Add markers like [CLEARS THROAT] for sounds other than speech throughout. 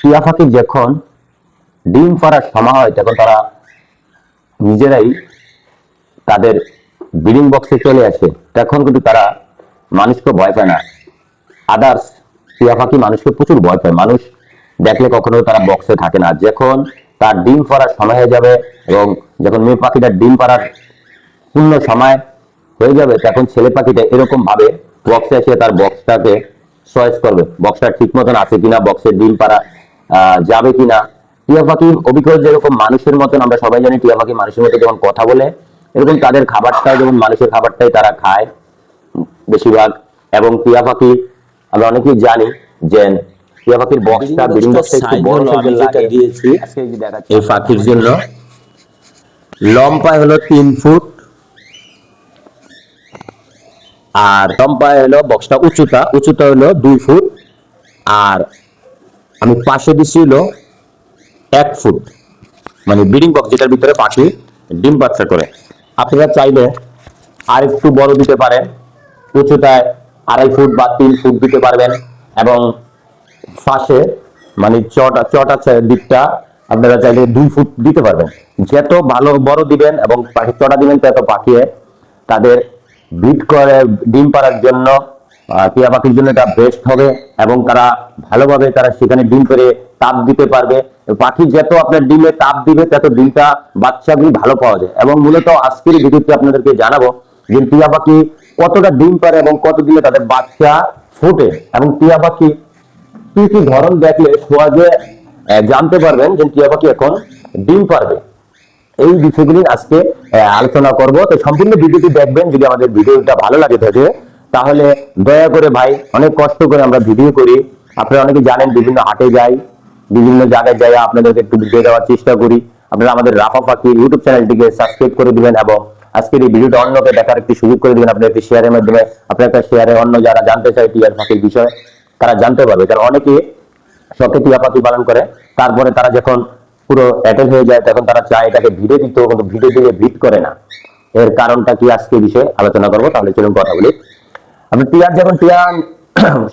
টিয়া পাখি যখন ডিম পাড়ার সময় হয় তখন তারা নিজেরাই তাদের ব্রিডিং বক্সে চলে আসে। তখন কিন্তু তারা মানুষকে ভয় পায় না। আদার্স টিয়া পাখি মানুষকে প্রচুর ভয় পায়। মানুষ দেখলে কখনো তারা বক্সে থাকে না। যখন তার ডিম পাড়ার সময় হয়ে যাবে এবং যখন মেয়ে পাখিটা ডিম পাড়ার পূর্ণ সময় হয়ে যাবে, তখন ছেলে পাখিটা এরকম ভাবে বক্সে এসে তার বক্সটাকে চয়েস করবে। বক্সটা ঠিক মতন আছে কিনা বক্সের ডিম পাড়া যাবে কিনা। টিয়া পাখি অভিজ্ঞতা যেরকম মানুষের মতন আমরা সবাই জানি টিয়া পাখি মানুষের মতো যখন কথা বলে এরকম তাদের খাবারটাও যেমন মানুষের খাবারটাই তারা খায় বেশিরভাগ। এবং টিয়া পাখি আমরা অনেকেই জানি যে টিয়া পাখির বক্সটা একটু বড়। দিয়েছি, এই পাখির জন্য। লম্বায় হলো তিন ফুট আর লম্বায় হলো বক্সটা উচ্চতা উচ্চতা হলো দুই ফুট আর আমি পাশে দিচ্ছি হলো এক ফুট মানে ব্রিডিং বক্স যেটার ভিতরে পাখি ডিম বাচ্চা করে। আপনারা চাইলে আর একটু বড় দিতে পারেন, উচ্চতায় আড়াই ফুট বা তিন ফুট দিতে পারবেন এবং পাশে মানে চটা চটা দিকটা, আপনারা চাইলে দুই ফুট দিতে পারবেন। যত ভালো বড় দিবেন এবং পাখি চটা দিবেন, তত পাখিয়ে তাদের ভিট করে ডিম পাড়ার জন্য টিয়া পাখির জন্য এটা বেস্ট হবে এবং তারা ভালোভাবে তারা সেখানে ডিম করে তাপ দিতে পারবে। পাখি যত আপনার ডিমে তাপ দিবে, তত ডিমটা বাচ্চাগুলি ভালো পাওয়া যায়। এবং মূলত আজকের ভিডিওতে আপনাদেরকে জানাব যে টিয়া পাখি কতটা ডিম পারে এবং কত দিলে তাদের বাচ্চা ফোটে এবং টিয়া পাখি কি কি ধরন দেখলে সহজে জানতে পারবেন যে টিয়া পাখি এখন ডিম পারবে। এই বিষয়গুলি আজকে আলোচনা করব। তো সম্পূর্ণ ভিডিওটি দেখবেন যদি আমাদের ভিডিওটা ভালো লাগে থাকে তাহলে দয়া করে ভাই, অনেক কষ্ট করে আমরা ভিডিও করি। আপনারা অনেকে জানেন বিভিন্ন হাটে যাই, বিভিন্ন জায়গায় যাই, আপনাদেরকে একটু ভিডিও দেওয়ার চেষ্টা করি। আপনারা আমাদের রাফা পাখি ইউটিউব চ্যানেলটিকে সাবস্ক্রাইব করে দিবেন এবং আজকের এই ভিডিওটা অন্যকে দেখার একটি সুযোগ করে দিবেন আপনার একটি শেয়ারের মাধ্যমে। আপনার একটা শেয়ারে অন্য যারা জানতে চায় টিয়ার পাখির বিষয়ে, তারা জানতে পারবে। কারণ অনেকে শখে টিয়া পাখি পালন করে, তারপরে তারা যখন পুরো অ্যাটেল হয়ে যায়, তখন তারা চায় এটাকে ভিড়ে দিত কিন্তু ভিড়ে দিলে ভিড় করে না। এর কারণটা কি আজকে বিষয়ে আলোচনা করব, তাহলে চলুন কথা বলি। আপনি টিয়ার যখন টিয়া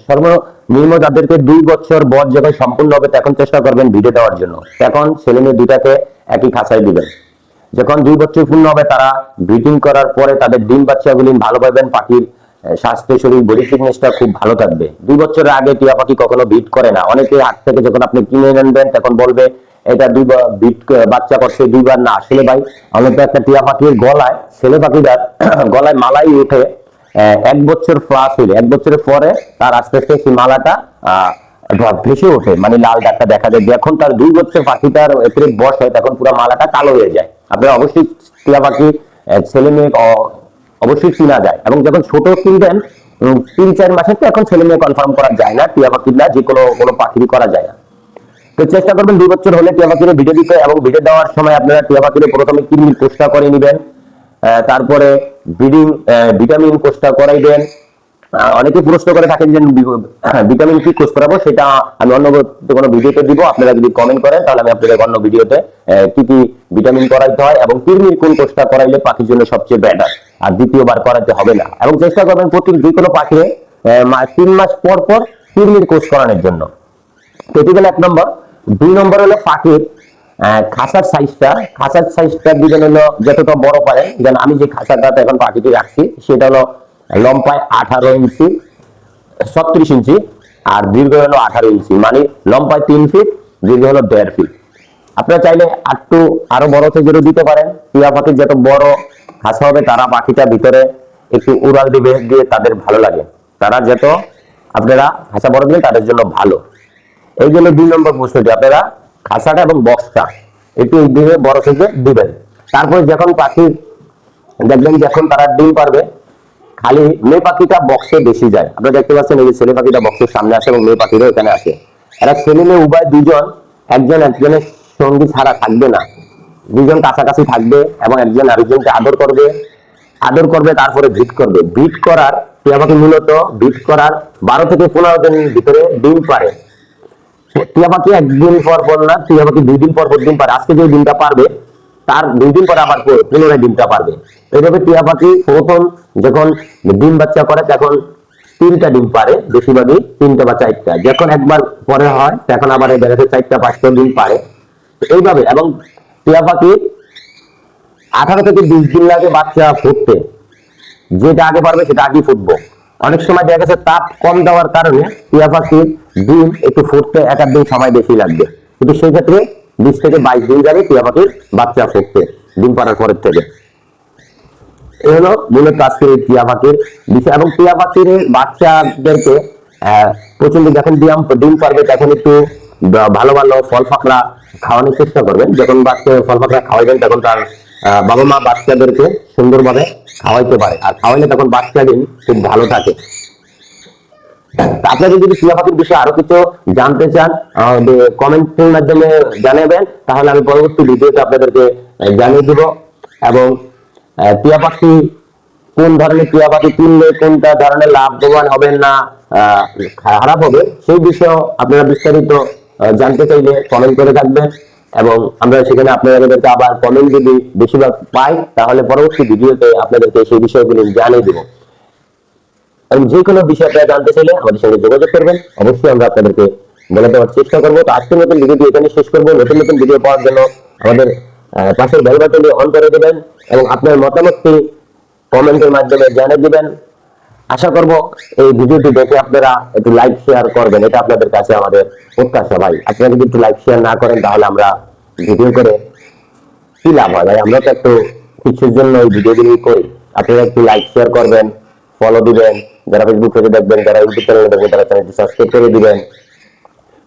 সর্বনিম্ন যাদেরকে দুই বছর বয়স যখন সম্পূর্ণ হবে, তখন চেষ্টা করবেন ভিড়ে দেওয়ার জন্য। তখন ছেলে মেয়ে দুটাকে একই খাঁচায় দিবেন। যখন দুই বছর পূর্ণ হবে, তারা ব্রিডিং করার পরে তাদের ডিম বাচ্চাগুলি ভালো পাবেন, পাখির স্বাস্থ্য, শরীর বডি ফিটনেসটা খুব ভালো থাকবে। দুই বছরের আগে টিয়া পাখি কখনো বিট করে না। অনেকে হাট থেকে যখন আপনি কিনে আনবেন, তখন বলবে, এটা দুইবার বিট বাচ্চা করছে, দুইবার না। আসলে ভাই অনেক একটা টিয়া পাখির গলায়, ছেলে পাখিটার [CLEARS THROAT] গলায় মালাই উঠে এক বছর প্লাস হইলে, এক বছরের পরে তার আস্তে আস্তে সেই মালাটা ভেসে ওঠে। মানে লাল দাগটা দেখা যায়। যখন তার দুই বছর পাখিটার এপ্রিল বয়স হয় তখন পুরো মালাটা কালো হয়ে যায়। আপনারা অবশ্যই টিয়া পাখি ছেলে মেয়ে অবশ্যই চিনা যায়। এবং যখন ছোট কিনবেন তিন চার মাসে তো এখন ছেলে মেয়ে কনফার্ম করা যায় না, টিয়া পাখির না, যে কোনো কোনো পাখিরই করা যায় না। তো চেষ্টা করবেন, দুই বছর হলে টিয়া পাখিরে ভিডিও দিতে এবং ভিডিও দেওয়ার সময় আপনারা টিয়া পাখিরে প্রথমে কিডনির কোষটা করে নেবেন। তারপরে ব্রিডিং ভিটামিন কোষটা করাইবেন আহ, অনেকে প্রশ্ন করে থাকেন যে ভিটামিন কি কোর্স করাবো? সেটা আমি অন্য কোনো ভিডিওতে দিব। আপনারা যদি কমেন্ট করেন তাহলে আমি আপনাদের অন্য ভিডিওতে কি কি ভিটামিন করাইতে হয় এবং কিডনির কোন কোর্সটা করাইলে পাখির জন্য সবচেয়ে বেটার আর দ্বিতীয়বার করাতে হবে না। এবং চেষ্টা করবেন প্রতি যে কোনো পাখিরে তিন মাস পর পর কিডনির কোর্স করানোর জন্য। এটি গেল এক নম্বর। দুই নম্বর হলো পাখির খাঁচার সাইজটা খাঁচার সাইজটা দিবেন হলো যতটা বড় পারে যেন আমি যে খাঁচাটা এখন পাখিটি রাখছি, সেটা হলো লম্বায় আঠারো ইঞ্চি, ছত্রিশ ইঞ্চি, আর দীর্ঘ হলো আঠারো ইঞ্চি। মানে লম্বায় তিন ফিট দীর্ঘ হলো দেড় ফিট আপনারা চাইলে একটু আরও বড় সাইজেরও দিতে পারেন। টিয়া পাখির যত বড় খাঁচা হবে, তারা পাখিটা ভিতরে একটু উড়াল দিবে দিয়ে তাদের ভালো লাগে। তারা যত আপনারা খাঁচা বড় দিবেন তাদের জন্য ভালো। এই জন্য দুই নম্বর প্রশ্নটি, আপনারা খাঁচাটা এবং বক্সটা একটু এই বড় থেকে দিবেন। তারপরে যখন পাখি, দেখবেন যখন তারা ডিম পারবে, খালি মেয়ে পাখিটা বক্সে বেশি যায়। আপনারা দেখতে পাচ্ছেন এই যে ছেলে পাখিটা বক্সের সামনে আসে এবং মেয়ে পাখিরা এখানে আসে। এরা ছেলে মেয়ে, উভয় দুজন, একজন একজনের সঙ্গী ছাড়া থাকবে না। দুজন কাছাকাছি থাকবে এবং একজন আরেকজনকে আদর করবে। আদর করবে, তারপরে ভিট করবে। ভিট করার, টিয়া পাখি মূলত ভিট করার বারো থেকে পনেরো দিনের ভিতরে ডিম পারে। টিয়া পাখি একদিন পর পর না টিয়া পাখি দুই দিন পর পর ডিম পারে আজকে যে ডিমটা পারবে, তার দুই দিন পরে আবার পুনরায় ডিমটা পারবে। এইভাবে টিয়া পাখি প্রথম যখন ডিম বাচ্চা করে, তখন তিনটা ডিম পারে বেশিরভাগই তিনটা বা চারটা। যখন একবার পরে হয়, তখন আবার দেখা যাচ্ছে চারটা, পাঁচটা ডিম পারে এইভাবে, এবং টিয়া পাখির আঠারো থেকে বিশ দিন লাগে বাচ্চা ফুটতে। যেটা আগে পারবে, সেটা আগে ফুটবো। অনেক সময় দেখা গেছে, তাপ কম দেওয়ার কারণে টিয়া পাখির ডিম একটু ফুটতে এক আধ দিন সময় বেশি লাগবে। কিন্তু সেই ক্ষেত্রে বিশ থেকে বাইশ দিন যাবে টিয়া পাখির বাচ্চা ফুটতে, ডিম পাড়ার পরের থেকে। এই হলো মূলত টিয়া পাখির বিষয়। এবং টিয়া পাখির বাচ্চাদেরকে প্রচণ্ড যখন ডিম ডিম পারবে তখন একটু ভালো ভালো ফল ফাকড়া খাওয়ানোর চেষ্টা করবেন। যখন বাচ্চা ফল ফাকড়া খাওয়াইবেন তখন তার বাবা মা বাচ্চাদেরকে সুন্দরভাবে খাওয়াইতে পারে। আর খাওয়াইলে তখন বাচ্চা ডিম খুব ভালো থাকে। আপনারা যদি পাখির বিষয়ে আরও কিছু জানতে চান কমেন্টের মাধ্যমে জানাবেন, তাহলে আমি পরবর্তী ভিডিওতে আপনাদেরকে জানিয়ে দিব। এবং টিয়া পাখি কোন ধরনের টিয়া পাখি কিনলে কোনটা ধরনের লাভবান হবেন না খারাপ হবে, সেই বিষয়ে আপনারা বিস্তারিত জানতে চাইলে কমেন্ট করে থাকবেন। এবং আমরা সেখানে আপনাদেরকে আবার কমেন্ট যদি বেশিরভাগ পাই, তাহলে পরবর্তী ভিডিওতে আপনাদেরকে সেই বিষয়গুলি জানিয়ে দেবো। এবং যে কোনো বিষয় আপনারা জানতে চাইলে আমাদের সঙ্গে যোগাযোগ করবেন। অবশ্যই আমরা আপনাদেরকে বলে দেওয়ার চেষ্টা করব। তো আজকের নতুন ভিডিওটি এখানে শেষ করব। নতুন নতুন ভিডিও পাওয়ার জন্য আমাদের পাশের বেল বাটনটি অন করে দেবেন এবং আপনার মতামতটি কমেন্টের মাধ্যমে জানিয়ে দিবেন। আশা করব এই ভিডিওটি দেখে আপনারা একটু লাইক শেয়ার করবেন। এটা আপনাদের কাছে আমাদের প্রত্যাশা ভাই। আপনারা যদি একটু লাইক শেয়ার না করেন তাহলে আমরা ভিডিও করে কি লাভ হয় ভাই? আমরা তো একটু কিছুর জন্য এই ভিডিওগুলি করি। আপনারা একটু লাইক শেয়ার করবেন ফলো দিবেন। যারা ফেসবুক থেকে দেখবেন, যারা ইউটিউব চ্যানেলে দেখবেন, তারা চ্যানেলটি সাবস্ক্রাইব করে দিবেন।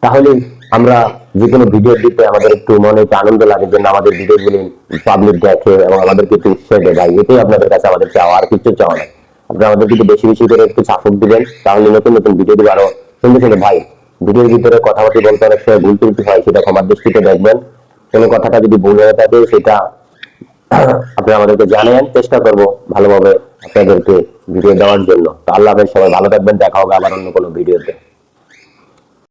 তাহলে আমরা যে কোনো ভিডিও দিতে আমাদের একটু মনে একটু আনন্দ লাগে যে আমাদের ভিডিওগুলি পাবলিক দেখে এবং আমাদেরকে একটু উৎসাহ দেয়। এটাই আপনাদের কাছে আমাদের চাওয়া, আর কিছু চাওয়া না। আপনারা আমাদেরকে একটু বেশি বেশি করে একটু সাপোর্ট দিবেন, তাহলে নতুন নতুন ভিডিও দিবে আরও সুন্দর সুন্দর ভাই ভিডিওর ভিতরে কথাবার্তা বলতে অনেক সময় ভুল ত্রুটি হয়, সেটা ক্ষমার দৃষ্টিতে দেখবেন। কোনো কথাটা যদি ভুল হয়ে থাকে, সেটা আপনারা আমাদেরকে জানেন চেষ্টা করব ভালোভাবে আপনাদেরকে ভিডিও দেওয়ার জন্য। আল্লাহ সবাই ভালো থাকবেন, দেখা হবে আবার অন্য কোনো ভিডিওতে